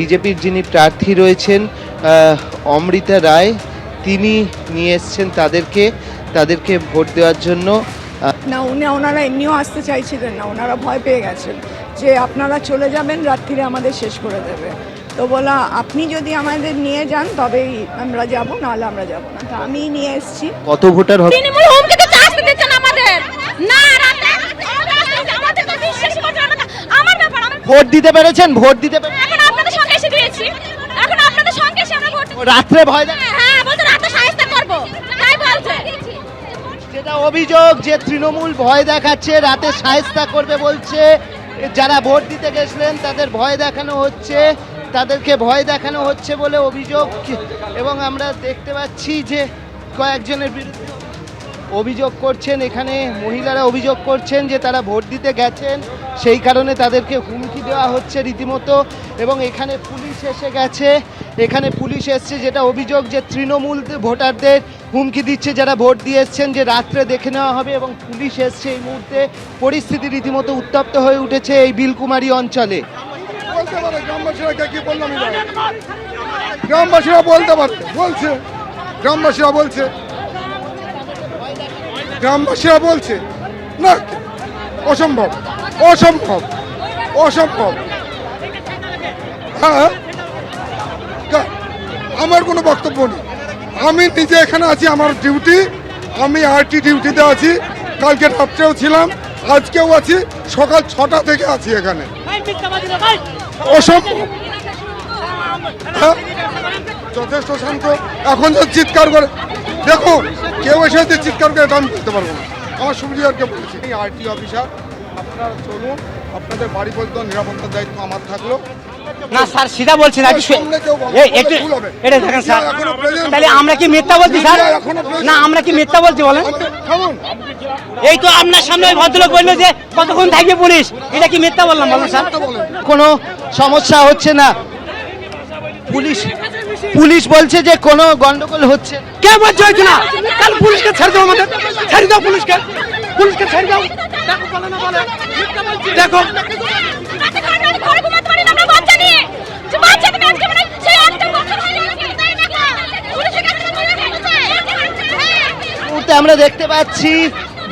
বিজেপির যিনি প্রার্থী রয়েছেন অমৃতা রায় তিনি নিয়ে এসছেন তাদেরকে তাদেরকে ভোট দেওয়ার জন্য। না উনি ওনারা এমনিও আসতে চাইছিলেন না ওনারা ভয় পেয়ে গেছেন যে আপনারা চলে যাবেন রাত্রিরে আমাদের শেষ করে দেবে। তো বলা আপনি যদি আমাদের নিয়ে যান তবেই আমরা যাব নাহলে আমরা যাব না। তো আমি নিয়ে এসেছি। কত ভোটার হবে? তৃণমূল হুমকি না আমাদের। না রাতে আমাদের তো বিশ্বাস করতে পারবে আমার ব্যাপার ভোট দিতে পেরেছেন? ভোট দিতে পেরে এখন আপনাদের সঙ্গে এসে দিয়েছি এখন আপনাদের সঙ্গে এসে আমরা ভোট রাত্রে ভয় দেখ হ্যাঁ বলছে রাতে সাহায্য করব। তাই বলছে। যেটা অভিযোগ যে তৃণমূল ভয় দেখাচ্ছে রাতে সাহেস্তা করবে বলছে। যারা ভোট দিতে গেছিলেন তাদের ভয় দেখানো হচ্ছে। তাদেরকে ভয় দেখানো হচ্ছে বলে অভিযোগ। এবং আমরা দেখতে পাচ্ছি যে কয়েকজনের বিরুদ্ধে অভিযোগ করছেন। এখানে মহিলারা অভিযোগ করছেন যে তারা ভোট দিতে গেছেন। সেই কারণে তাদেরকে হুমকি দেওয়া হচ্ছে রীতিমতো। এবং এখানে পুলিশ এসে গেছে। এখানে পুলিশ এসছে, যেটা অভিযোগ যে তৃণমূল ভোটারদের হুমকি দিচ্ছে যারা ভোট দিয়ে এসছেন যে রাত্রে দেখে নেওয়া হবে এবং পুলিশ এসছে এই মুহূর্তে। পরিস্থিতি রীতিমতো উত্তপ্ত হয়ে উঠেছে এই বিলকুমারী অঞ্চলে। গ্রামবাসীরা বলতে পারছে, বলছে। গ্রামবাসীরা বলছে। গ্রামবাসীরা বলছে, না, অসম্ভব অসম্ভব অসম্ভব। হ্যাঁ আমার কোনো বক্তব্য নেই। আমি নিজে এখানে আছি আমার ডিউটি আমি আরটি ডিউটিতে আছি। কালকে রাত্রেও ছিলাম আজকেও আছি। সকাল ছটা থেকে আছি এখানে। অসম্ভব হ্যাঁ? যথেষ্ট শান্ত। এখন যদি চিৎকার করে দেখুন কেউ এসে চিৎকার করে এটা আমি বলতে পারব না। আমার সুবিধারকে বলছি। এই আরটি অফিসার আপনারা চলুন আপনাদের বাড়ি পর্যন্ত নিরাপত্তার দায়িত্ব আমার থাকল। না স্যার সেটা বলছি না। এটা দেখেন তাহলে আমরা কি মিথ্যা বলছি স্যার। না আমরা কি মিথ্যা বলছি বলেন। এই তো আপনার সামনে ওই ভদ্রলোক বলল যে কতক্ষণ থাকবে পুলিশ? এটা কি মিথ্যা বললাম বলুন স্যার। কোনো সমস্যা হচ্ছে না। পুলিশ পুলিশ বলছে যে কোনো গন্ডগোল হচ্ছে কে বলছে না পুলিশকে ছেড়ে দাও আমাদের। ছেড়ে দাও পুলিশকে। পুলিশকে ছেড়ে দাও। দেখো বলে না বলে। দেখো। আমরা দেখতে পাচ্ছি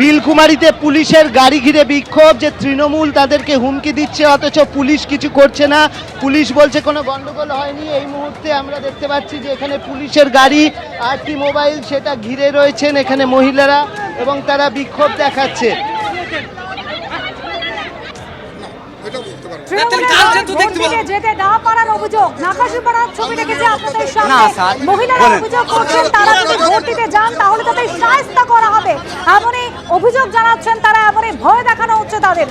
বিলকুমারিতে পুলিশের গাড়ি ঘিরে বিক্ষোভ যে তৃণমূল তাদেরকে হুমকি দিচ্ছে অথচ পুলিশ কিছু করছে না। পুলিশ বলছে কোনো গন্ডগোল হয়নি। এই মুহূর্তে আমরা দেখতে পাচ্ছি যে এখানে পুলিশের গাড়ি আরটি মোবাইল সেটা ঘিরে রয়েছেন এখানে মহিলারা। এবং তারা বিক্ষোভ দেখাচ্ছে। এটা বলতে পারব তৃণমূলের ভোট দিতে যেতে না পারার অভিযোগ নাকাশি পাড়ার ছবি দেখেছি আপনাদের না, সামনে স্যার, মহিলারা অভিযোগ করছেন তারা যদি ভোট দিতে যান তাহলে তাদের সায়স্তা করা হবে। এমনই অভিযোগ জানাচ্ছেন তারা এমনই ভয় দেখানো হচ্ছে তাদের।